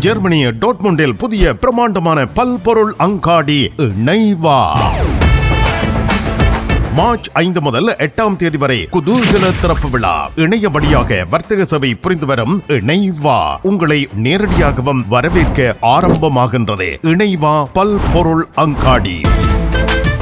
ஜெர்மனிய டோட்முண்டில் புதிய பிரமாண்டமான பல்பொருள் அங்காடி இணைவா மார்ச் ஐந்து முதல் எட்டாம் தேதி வரை குதூகல திறப்பு விழா. இணைய வழியாக வர்த்தக சபை புரிந்து வரும் இணைவா உங்களை நேரடியாகவும் வரவேற்க ஆரம்பமாகின்றது. இணைவா பல்பொருள் அங்காடி.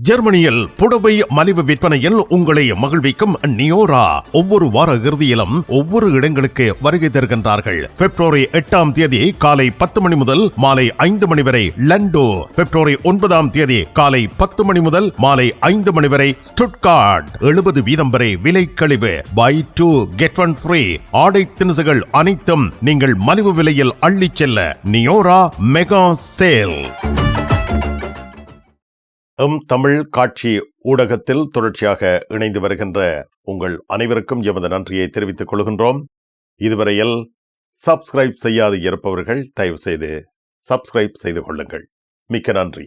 ஜெர்மனியில் புடவை மலிவு விற்பனையில் உங்களை மகிழ்விக்கும் நியோரா. ஒவ்வொரு வார இறுதியிலும் ஒவ்வொரு இடங்களுக்கு வருகை தருகின்றார்கள். பிப்ரவரி எட்டாம் தேதி காலை பத்து மணி முதல் மாலை ஐந்து மணி வரை லண்டோ. பிப்ரவரி ஒன்பதாம் தேதி காலை பத்து மணி முதல் மாலை ஐந்து மணி வரை ஸ்டுட்கார்ட். எழுபது வீதம் வரை விலை கழிவு. Buy two get one free. ஆடை திணுசுகள் அனைத்தும் நீங்கள் மலிவு விலையில் அள்ளிச் செல்ல நியோரா மெகா சேல். எம் தமிழ் காட்சி ஊடகத்தில் தொடர்ச்சியாக இணைந்து வருகின்ற உங்கள் அனைவருக்கும் எமது நன்றியை தெரிவித்துக் கொள்கின்றோம். இதுவரையில் சப்ஸ்கிரைப் செய்யாது இருப்பவர்கள் தயவு செய்து சப்ஸ்கிரைப் செய்து கொள்ளுங்கள். மிக்க நன்றி.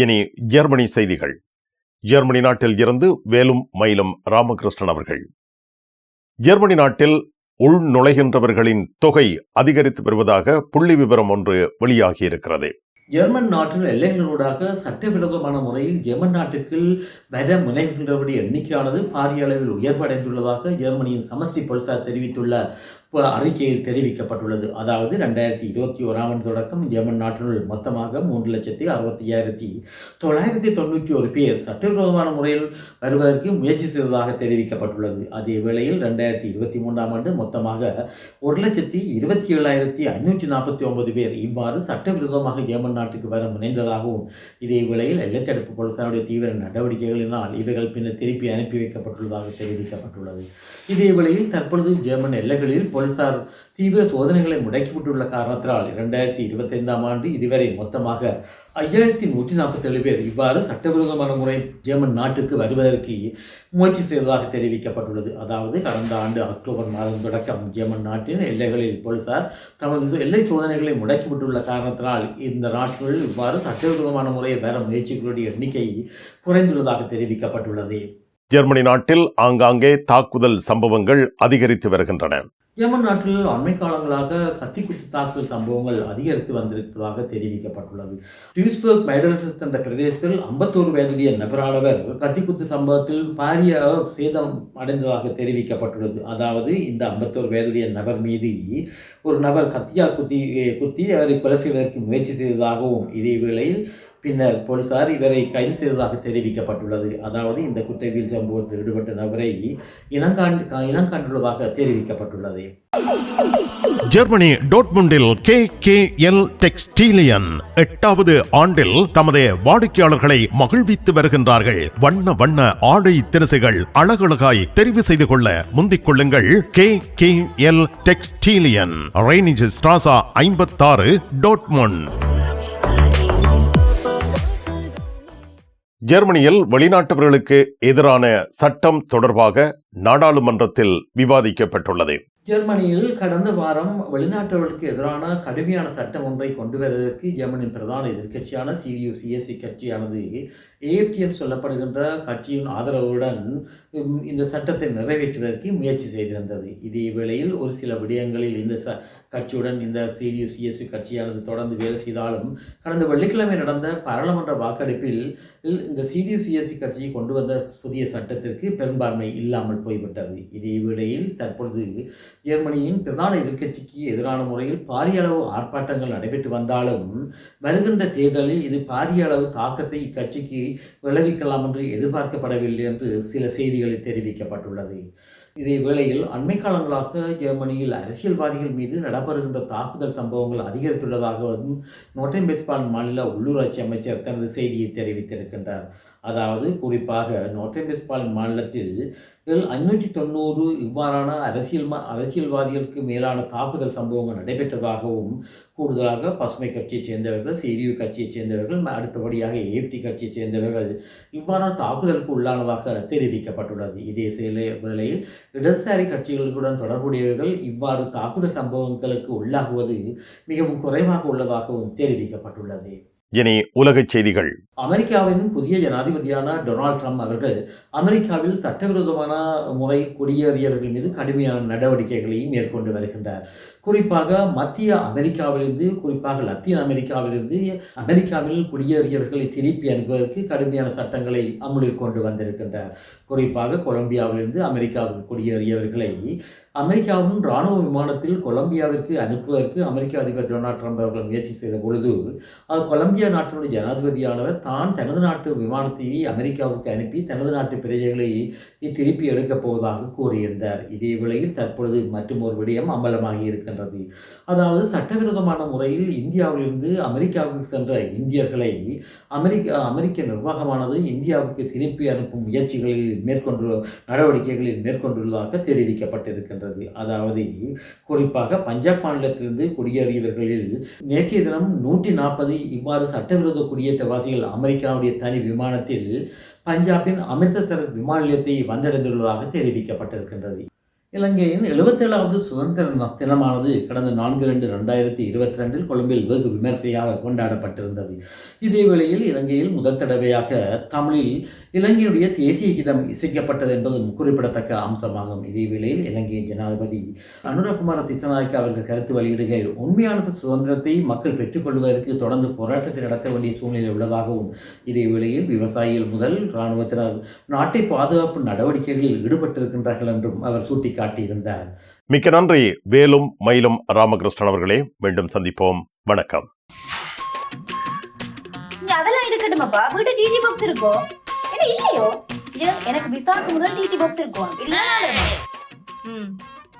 இனி ஜெர்மனி செய்திகள். ஜெர்மனி நாட்டில் இருந்து வேலும் மயிலும் ராமகிருஷ்ணன் அவர்கள். ஜெர்மனி நாட்டில் உள் நுழைகின்றவர்களின் தொகை அதிகரித்து வருவதாக புள்ளி விவரம் ஒன்று வெளியாகியிருக்கிறது. ஜெர்மன் நாட்டின் எல்லைகளூடாக சட்டவிரோதமான முறையில் ஜெர்மன் நாட்டுக்குள் வர முனைகின்றவருடைய எண்ணிக்கையானது பாரிய அளவில் உயர்வடைந்துள்ளதாக ஜெர்மனியின் சமஸ்டி போலீசார் தெரிவித்துள்ள அறிக்கையில் தெரிவிக்கப்பட்டுள்ளது. அதாவது ரெண்டாயிரத்தி இருபத்தி ஓராம் ஆண்டு தொடக்கம் ஜெர்மன் நாட்டினுள் மொத்தமாக மூன்று லட்சத்தி அறுபத்தி ஐயாயிரத்தி தொள்ளாயிரத்தி தொண்ணூற்றி ஒரு பேர் சட்டவிரோதமான முறையில் வருவதற்கு முயற்சி செய்ததாக தெரிவிக்கப்பட்டுள்ளது. அதே வேளையில் ரெண்டாயிரத்தி இருபத்தி மூன்றாம் ஆண்டு மொத்தமாக ஒரு லட்சத்தி இருபத்தி ஏழாயிரத்தி ஐநூற்றி நாற்பத்தி ஒன்பது பேர் இவ்வாறு சட்டவிரோதமாக ஜெர்மன் நாட்டுக்கு வர முனைந்ததாகவும் இதே வேளையில் எல்லைத்தடுப்பு போலீசாருடைய தீவிர நடவடிக்கைகளினால் இவர்கள் பின்னர் திருப்பி அனுப்பி வைக்கப்பட்டுள்ளதாக தெரிவிக்கப்பட்டுள்ளது. இதே வேளையில் தற்பொழுது ஜெர்மன் எல்லைகளில் போலீசார் தீவிர சோதனைகளை முடக்கிவிட்டுள்ள காரணத்தினால் இரண்டாயிரத்தி இருபத்தைந்தாம் ஆண்டு இதுவரை மொத்தமாக ஐயாயிரத்தி நூற்றி நாற்பத்தேழு பேர் இவ்வாறு சட்டவிரோதமான முறை ஜெர்மன் நாட்டுக்கு வருவதற்கு முயற்சி செய்ததாக தெரிவிக்கப்பட்டுள்ளது. அதாவது கடந்த ஆண்டு அக்டோபர் மாதம் தொடக்கம் ஜெர்மன் நாட்டின் எல்லைகளில் போலீசார் தமது எல்லை சோதனைகளை முடக்கிவிட்டுள்ள காரணத்தினால் இந்த நாட்களில் இவ்வாறு சட்டவிரோதமான முறையை வர முயற்சிகளுடைய எண்ணிக்கை குறைந்துள்ளதாக தெரிவிக்கப்பட்டுள்ளது. ஜெர்மனி நாட்டில் ஆங்காங்கே தாக்குதல் சம்பவங்கள் அதிகரித்து வருகின்றன. ஜெர்மன் நாட்டில் அண்மை காலங்களாக கத்திக்குத்து தாக்குதல் சம்பவங்கள் அதிகரித்து வந்திருப்பதாக தெரிவிக்கப்பட்டுள்ளது. டியூஸ்பர்க் மைடரஸ் என்ற பிரதேசத்தில் ஐம்பத்தோரு வயதுடைய நபரானவர் கத்திக்குத்து சம்பவத்தில் பாரிய சேதம் அடைந்ததாக தெரிவிக்கப்பட்டுள்ளது. அதாவது இந்த ஐம்பத்தோரு வயதுடைய நபர் மீது ஒரு நபர் கத்தியால் குத்தி குத்தி அவரை கொலை செய்வதற்கு முயற்சி செய்ததாகவும் இதே வேளையில் பின்னர் போலீசார் இவரை கைது செய்ததாக தெரிவிக்கப்பட்டுள்ளது. அதாவது இந்த குற்றவியல் சம்பவத்தில் ஈடுபட்ட நபரை இனங்காண்டு இனங்காண்டுள்ளதாக தெரிவிக்கப்பட்டுள்ளது. ஜெர்மனி டோட்முண்டில் கே கே எல் டெக்ஸ்டீலியன் எட்டாவது ஆண்டில் தமது வாடிக்கையாளர்களை மகிழ்வித்து வருகின்றார்கள். வண்ண வண்ண ஆடை தினசுகள் அழகழகாய் தெரிவு செய்து கொள்ள முந்திக் கொள்ளுங்கள் K K L Textilien. Rheinische Strasse ஐம்பத்தாறு டோட்முண்ட் ஜெர்மனியில் வெளிநாட்டவர்களுக்கு எதிரான சட்டம் தொடர்பாக நாடாளுமன்றத்தில் விவாதிக்கப்பட்டுள்ளது. ஜெர்மனியில் கடந்த வாரம் வெளிநாட்டவர்களுக்கு எதிரான கடுமையான சட்டம் ஒன்றை கொண்டு வருவதற்கு ஜெர்மனியின் பிரதான எதிர்க்கட்சியான சிடியு சிஎஸ்சி கட்சியானது ஏஎஃப்டிஎன் சொல்லப்படுகின்ற கட்சியின் ஆதரவுடன் இந்த சட்டத்தை நிறைவேற்றுவதற்கு முயற்சி செய்திருந்தது. இதே வேளையில் ஒரு சில விடயங்களில் இந்த ச கட்சியுடன் இந்த சிடியு சிஎஸ்சி கட்சியானது தொடர்ந்து வேலை செய்தாலும் கடந்த வெள்ளிக்கிழமை நடந்த பாராளுமன்ற வாக்கெடுப்பில் இந்த சிடியு சிஎஸ்சி கட்சி கொண்டு வந்த புதிய சட்டத்திற்கு பெரும்பான்மை இல்லாமல் போய்விட்டது. இதே வேளையில் தற்பொழுது ஜெர்மனியின் பிரதான எதிர்க்கட்சிக்கு எதிரான முறையில் பாரிய அளவு ஆர்ப்பாட்டங்கள் நடைபெற்று வந்தாலும் வருகின்ற தேர்தலில் இது பாரிய அளவு தாக்கத்தை இக்கட்சிக்கு விளைவிக்கலாம் என்று எதிர்பார்க்கப்படவில்லை என்று சில செய்திகளில் தெரிவிக்கப்பட்டுள்ளது. இதே வேளையில் அண்மை காலங்களாக ஜெர்மனியில் அரசியல்வாதிகள் மீது நடைபெறுகின்ற தாக்குதல் சம்பவங்கள் அதிகரித்துள்ளதாகவும் நோட்டன் மாநில உள்ளூராட்சி அமைச்சர் தனது செய்தியை தெரிவித்திருக்கின்றார். அதாவது குறிப்பாக நோட்டன் வெஸ்பால் மாநிலத்தில் ஐநூற்றி தொண்ணூறு இவ்வாறான அரசியல் அரசியல்வாதிகளுக்கு மேலான தாக்குதல் சம்பவங்கள் நடைபெற்றதாகவும் கூடுதலாக பசுமை கட்சியைச் சேர்ந்தவர்கள் சிடியு கட்சியைச் சேர்ந்தவர்கள் அடுத்தபடியாக ஏஎஃப்டி கட்சியைச் சேர்ந்தவர்கள் இவ்வாறான தாக்குதலுக்கு உள்ளானதாக தெரிவிக்கப்பட்டுள்ளது. இதே சில வேளையில் இடதுசாரி கட்சிகளுடன் தொடர்புடையவர்கள் இவ்வாறு தாக்குதல் சம்பவங்களுக்கு உள்ளாகுவது மிகவும் குறைவாக உள்ளதாகவும் தெரிவிக்கப்பட்டுள்ளது. இனி உலகச் செய்திகள். அமெரிக்காவின் புதிய ஜனாதிபதியான டொனால்ட் ட்ரம்ப் அவர்கள் அமெரிக்காவில் சட்டவிரோதமான முறை குடியேறியவர்கள் மீது கடுமையான நடவடிக்கைகளை மேற்கொண்டு வருகின்றார். குறிப்பாக மத்திய அமெரிக்காவிலிருந்து குறிப்பாக லத்தீன் அமெரிக்காவிலிருந்து அமெரிக்காவில் குடியேறியவர்களை திருப்பி அனுப்புவதற்கு கடுமையான சட்டங்களை அமுலில் கொண்டு வந்திருக்கின்றார். குறிப்பாக கொலம்பியாவிலிருந்து அமெரிக்காவுக்கு குடியேறியவர்களை அமெரிக்காவின் இராணுவ விமானத்தில் கொலம்பியாவிற்கு அனுப்புவதற்கு அமெரிக்க அதிபர் டொனால்ட் ட்ரம்ப் அவர்கள் முயற்சி செய்த பொழுது அது கொலம்பியா நாட்டினுடைய ஜனாதிபதியானவர் தான் தனது நாட்டு விமானத்தை அமெரிக்காவுக்கு அனுப்பி தனது நாட்டு பிரஜைகளை திருப்பி எடுக்கப் போவதாக கூறியிருந்தார். இதே வேளையில் தற்பொழுது மற்றும் ஒரு விடயம் அம்பலமாகி இருக்கின்றது. சென்றது. அதாவது சட்டவிரோதமான முறையில் இந்தியாவிலிருந்து அமெரிக்காவுக்கு சென்ற இந்தியர்களை அமெரிக்க அமெரிக்க நிர்வாகமானது இந்தியாவுக்கு திருப்பி அனுப்பும் முயற்சிகளில் மேற்கொண்டு நடவடிக்கைகளில் மேற்கொண்டுள்ளதாக தெரிவிக்கப்பட்டிருக்கின்றது. அதாவது குறிப்பாக பஞ்சாப் மாநிலத்திலிருந்து குடியேறியவர்களில் நேற்றைய தினம் நூற்றி நாற்பது இவ்வாறு சட்டவிரோத குடியேற்றவாசிகள் அமெரிக்காவுடைய தனி விமானத்தில் பஞ்சாபின் அமிர்தசரஸ் விமான நிலையத்தை வந்தடைந்துள்ளதாக தெரிவிக்கப்பட்டிருக்கின்றது. இலங்கையின் எழுபத்தேழாவது சுதந்திர தினமானது கடந்த நான்கு ரெண்டு ரெண்டாயிரத்தி இருபத்தி ரெண்டில் கொழும்பில் வெகு விமர்சையாக கொண்டாடப்பட்டிருந்தது. இதேவேளையில் இலங்கையில் முதல் தடவையாக தமிழில் இலங்கையுடைய தேசிய கீதம் இசைக்கப்பட்டது என்பதும் குறிப்பிடத்தக்க அம்சமாகும். இதே வேளையில் இலங்கையின் ஜனாதிபதி அனுரகுமார திசநாயக்க அவர்கள் கருத்து வெளியிடுகையில் உண்மையான சுதந்திரத்தை மக்கள் பெற்றுக்கொள்வதற்கு தொடர்ந்து போராட்டத்தை நடத்த வேண்டிய சூழ்நிலை உள்ளதாகவும் இதேவேளையில் விவசாயிகள் முதல் இராணுவத்தினர் நாட்டை பாதுகாப்பு நடவடிக்கைகளில் ஈடுபட்டிருக்கின்றார்கள் என்றும் அவர் சுட்டிக்காட்டியிருந்தார் மிக்க நன்றி. வேலும் மயிலும் ராமகிருஷ்ணன் அவர்களே மீண்டும் சந்திப்போம். வணக்கம். அதெல்லாம் இருக்கட்டுமாப்பா? வீட்டு டிடி பாக்ஸ் இருக்கோ? என்ன இல்லையோ? எனக்கு விசாக்கு முதல் டிடி பாக்ஸ் இருக்கும் ம்.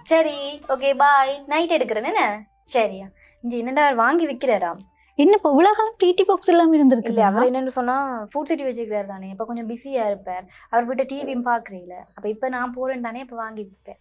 சரி ஓகே பாய் நைட் எடுக்கிறேன் என்ன? சரியா. இங்க என்னடா அவர் வாங்கி விக்கிறாராம் என்ன இப்போ காலம் டிடி பாக்ஸ் இல்லாம இருந்திருக்கு இல்ல அவர் என்னன்னு சொன்னா ஃபுட் சிட்டி வச்சுக்கிறாரு தானே. இப்ப கொஞ்சம் பிஸியா இருப்பார். அவர் வீட்டை டிவியும் பாக்குறீல அப்ப இப்ப நான் போறேன் தானே இப்ப வாங்கி விற்பேன்